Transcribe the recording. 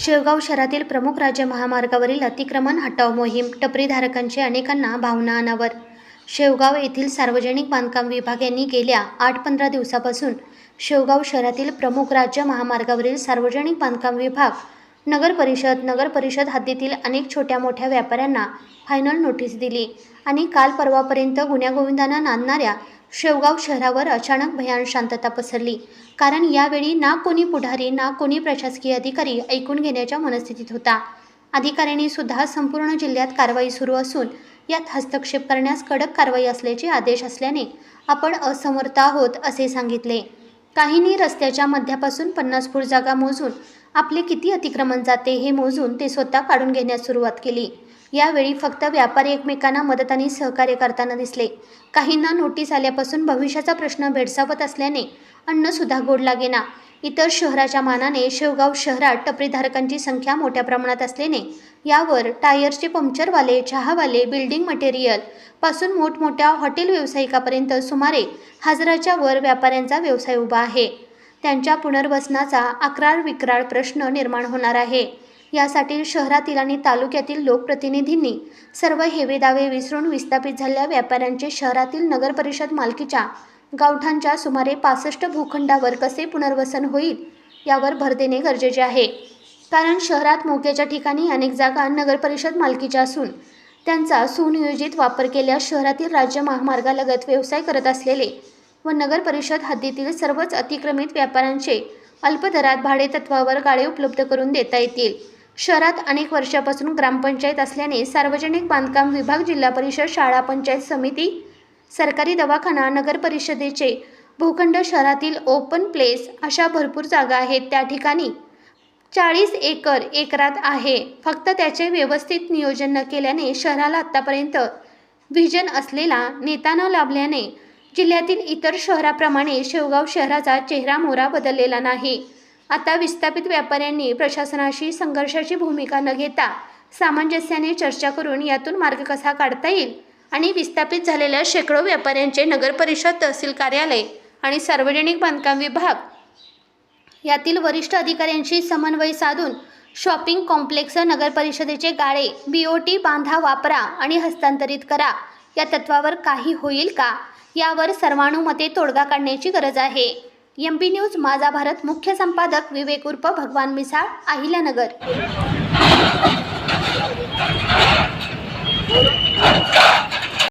शेवगाव शहरातील प्रमुख राज्य महामार्गावरील अतिक्रमण हटाव मोहीम टपरीधारकांची अनेकांना भावना अनावर. शेवगाव येथील सार्वजनिक बांधकाम विभाग यांनी गेल्या आठ पंधरा दिवसापासून शेवगाव शहरातील प्रमुख राज्य महामार्गावरील सार्वजनिक बांधकाम विभाग नगर परिषद नगर परिषद हद्दीतील अनेक छोट्या मोठ्या व्यापाऱ्यांना फायनल नोटीस दिली आणि काल परवापर्यंत गुण्यागोविंदानं नांदणाऱ्या शेवगाव शहरावर अचानक भयान शांतता पसरली. कारण यावेळी ना कोणी पुढारी ना कोणी प्रशासकीय अधिकारी ऐकून घेण्याच्या मनस्थितीत होता. अधिकाऱ्यांनी सुद्धा संपूर्ण जिल्ह्यात कारवाई सुरू असून यात हस्तक्षेप करण्यास कडक कारवाई असल्याचे आदेश असल्याने आपण असमर्थ आहोत असे सांगितले. काहींनी रस्त्याच्या मध्यापासून पन्नास फूट जागा मोजून आपले किती अतिक्रमण जाते हे मोजून ते स्वतः काढून घेण्यास सुरुवात केली. यावेळी फक्त व्यापारी एकमेकांना मदत आणि सहकार्य करताना दिसले. काहींना नोटीस आल्यापासून भविष्याचा प्रश्न भेडसावत असल्याने अन्नसुद्धा गोड लागेना. इतर शहराच्या मानाने शेवगाव शहरात टपरीधारकांची संख्या मोठ्या प्रमाणात असल्याने यावर टायर्सचे पंक्चरवाले चहावाले बिल्डिंग मटेरियलपासून मोठमोठ्या हॉटेल व्यावसायिकापर्यंत सुमारे हजाराच्या वर व्यापाऱ्यांचा व्यवसाय उभा आहे. त्यांच्या पुनर्वसनाचा अक्राळ विक्राळ प्रश्न निर्माण होणार आहे. यासाठी शहरातील आणि तालुक्यातील लोकप्रतिनिधींनी सर्व हेवेदावे विसरून विस्थापित झालेल्या व्यापाऱ्यांचे शहरातील नगरपरिषद मालकीच्या गावठांच्या सुमारे पासष्ट भूखंडावर कसे पुनर्वसन होईल यावर भर देणे गरजेचे आहे. कारण शहरात मोक्याच्या ठिकाणी अनेक जागा नगरपरिषद मालकीच्या असून त्यांचा सुनियोजित वापर केल्यास शहरातील राज्य महामार्गालगत व्यवसाय करत असलेले व नगर परिषद हद्दीतील सर्वच अतिक्रमित व्यापाऱ्यांचे अल्पदरात भाडेतत्वावर गाळे उपलब्ध करून देता येतील. शहरात अनेक वर्षापासून ग्रामपंचायत असल्याने सार्वजनिक बांधकाम विभाग जिल्हा परिषद शाळा पंचायत समिती सरकारी दवाखाना नगर परिषदेचे भूखंड शहरातील ओपन प्लेस अशा भरपूर जागा आहेत. त्या ठिकाणी चाळीस एकर एकरात आहे. फक्त त्याचे व्यवस्थित नियोजन न केल्याने शहराला आत्तापर्यंत व्हिजन असलेला नेता न लाभल्याने जिल्ह्यातील इतर शहराप्रमाणे शेवगाव शहराचा चेहरा मोहरा बदललेला नाही. आता विस्थापित व्यापाऱ्यांनी प्रशासनाशी संघर्षाची भूमिका न घेता सामंजस्याने चर्चा करून यातून मार्ग कसा काढता येईल? आणि विस्थापित झालेल्या शेकडो व्यापाऱ्यांचे नगरपरिषद तहसील कार्यालय आणि सार्वजनिक बांधकाम विभाग यातील वरिष्ठ अधिकाऱ्यांशी समन्वय साधून शॉपिंग कॉम्प्लेक्स नगरपरिषदेचे गाळे बी ओ टी बांधा वापरा आणि हस्तांतरित करा. या तत्वावर काही होईल का? यावर सर्वानुमते तोडगा काढण्याची गरज आहे. एम पी न्यूज माझा भारत मुख्य संपादक विवेक उर्फ भगवान मिसाळ अहिल्यानगर.